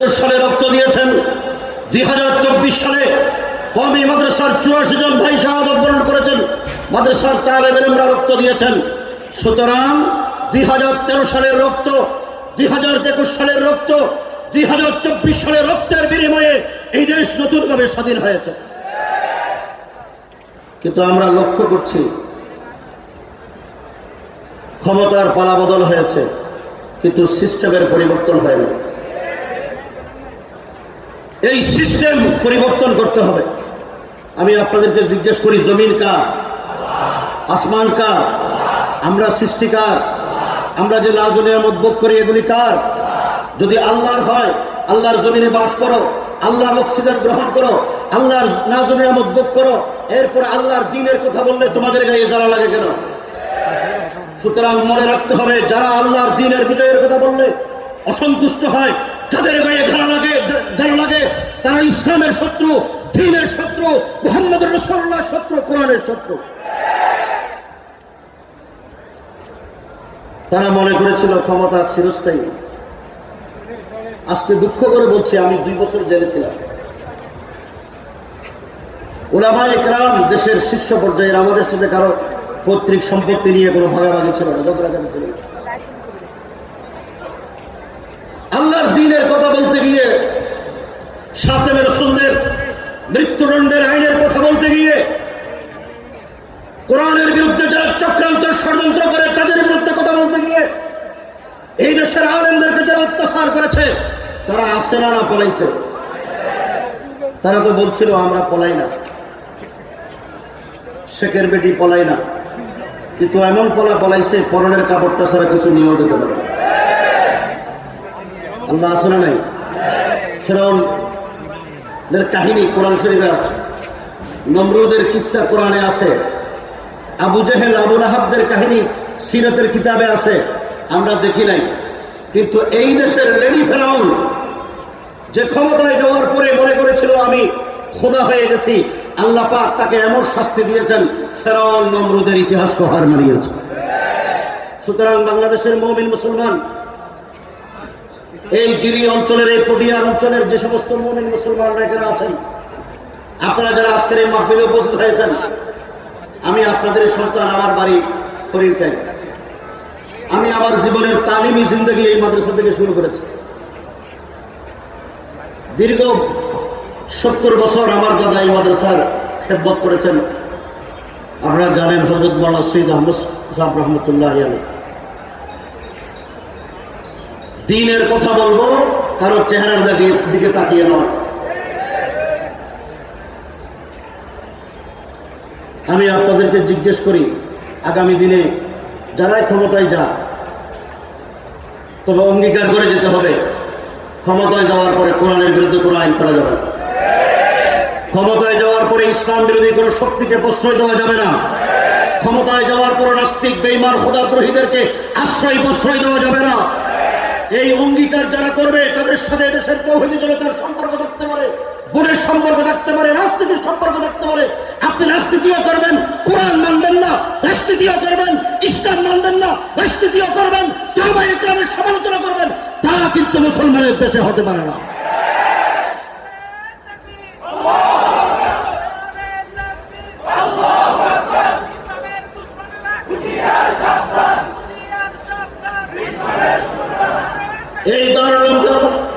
সালে রক্ত দিয়েছেন। দুই হাজার চব্বিশ সালে কমি মাদ্রাসার চুরাশি জন ভাই শাহাদত বরণ করেছেন। মাদ্রাসার তালে বেরেমরা রক্ত দিয়েছেন। সুতরাং দুই হাজার তেরো সালের রক্ত, দুই হাজার একুশ সালের রক্ত, দুই হাজার চব্বিশ সালের রক্তের বিনিময়ে এই দেশ নতুনভাবে স্বাধীন হয়েছে। কিন্তু আমরা লক্ষ্য করছি, ক্ষমতার পালাবদল হয়েছে, কিন্তু সিস্টেমের পরিবর্তন হয় না এই সিস্টেম পরিবর্তন করতে হবে। আমি আপনাদেরকে জিজ্ঞেস করি, জমিন কার? আসমান কার? আমরা সৃষ্টিকার আমরা যে লাজনীয় মতভোগ করি, এগুলি কার? যদি আল্লাহর হয়, আল্লাহর জমিনে বাস করো, আল্লাহর অক্সিজেন গ্রহণ করো, আল্লাহর নাজনীয় মতভোগ করো, এরপর আল্লাহর দিনের কথা বললে তোমাদের গায়ে জ্বালা লাগে কেন? সুতরাং মনে রাখতে হবে, যারা আল্লাহর দিনের বিজয়ের কথা বললে অসন্তুষ্ট হয়, তাদের গায়ে ঘাড়া লাগে। ইসলামের শত্রু, দিনের শত্রু মোহাম্মদ রসল্লাহ শত্রু, কোরআনের শত্রু। তারা মনে করেছিল ক্ষমতা চিরস্থায়ী। আজকে দুঃখ করে বলছি, আমি দুই বছর জেলে ছিলাম। ওলামা একরাম দেশের শীর্ষ পর্যায়ের আমাদের সাথে কারও পৈতৃক সম্পত্তি নিয়ে কোনো ভাগাভাগি ছিল না, ঝগড়াঝাটি ছিল না। আল্লাহর দিনের কথা বলতে গিয়ে সাতেমের রসুলদের মৃত্যুদণ্ডের আইনের কথা বলতে গিয়ে কোরআনের বিরুদ্ধে যারা চক্রান্ত, ষড়যন্ত্র করে তাদের বিরুদ্ধে কথা বলতে গিয়ে এই দেশের আলেমদেরকে যারা অত্যাচার করেছে, তারা আসে না না পলাইছে? তারা তো বলছিল, আমরা পলাই না। শেখের বেটি পলাই না। কিন্তু এমন পলা পলাইছে, পরনের কাপড়টা ছাড়া কিছু নিয়েও যেতে পারে। আল্লাহ আছে না নাই? ফেরাউনের কাহিনী কোরআন শরীফে আছে। নমরুদের কিসা কোরআনে আছে। আবু জেহেল, আবু রাহাবদের কাহিনী সিরতের কিতাবে আছে। আমরা দেখি নাই। কিন্তু এই দেশের লেডি ফেরাউন যে ক্ষমতায় যাওয়ার পরে মনে করেছিল, আমি খোদা হয়ে গেছি। আল্লাহ পাক তাকে এমন শাস্তি দিয়েছেন, ফেরাউন নমরুদের ইতিহাসকে হার মারিয়েছে। সুতরাং বাংলাদেশের মৌমিন মুসলমান এই গিরি অঞ্চলের, এই পটিয়ার অঞ্চলের যে সমস্ত মুসলমানরা এখানে আছেন, আপনারা যারা আজকের এই মাহফিলে উপস্থিত হয়েছেন, আমি আপনাদের সন্তান আমার বাড়ি আমি আমার জীবনের তালিমি জিন্দগি এই মাদ্রাসা থেকে শুরু করেছি। দীর্ঘ সত্তর বছর আমার দাদা এই মাদ্রাসার খেদমত করেছেন। আপনারা জানেন হজরত মৌলানা সৈয়দ আহমদ রহমতুল্লাহ আলী দিনের কথা বলব, কারও চেহারার দিকে তাকিয়ে নয় আমি আপনাদেরকে জিজ্ঞেস করি, আগামী দিনে যারাই ক্ষমতায় যা তবে অঙ্গীকার করে যেতে হবে। ক্ষমতায় যাওয়ার পরে কোরআনের বিরুদ্ধে কোনো আইন করা যাবে না। ক্ষমতায় যাওয়ার পরে ইসলাম বিরোধী কোনো শক্তিকে প্রশ্রয় দেওয়া যাবে না। ক্ষমতায় যাওয়ার পরে নাস্তিক বেইমান খোদাদ্রোহীদেরকে আশ্রয় প্রশ্রয় দেওয়া যাবে না। এই অঙ্গীকার যারা করবে, তাদের সাথে দেশের জনতার সম্পর্ক থাকতে পারে বোনের সম্পর্ক থাকতে পারে, রাজনীতির সম্পর্ক থাকতে পারে। আপনি রাজনীতিও করবেন, কোরআন মানবেন না, রাজনীতিও করবেন, ইসলাম মানবেন না, রাজনীতিও করবেন সবাই ইকরামের সমালোচনা করবেন, তা কিন্তু মুসলমানের দেশে হতে পারে না। এই দারুল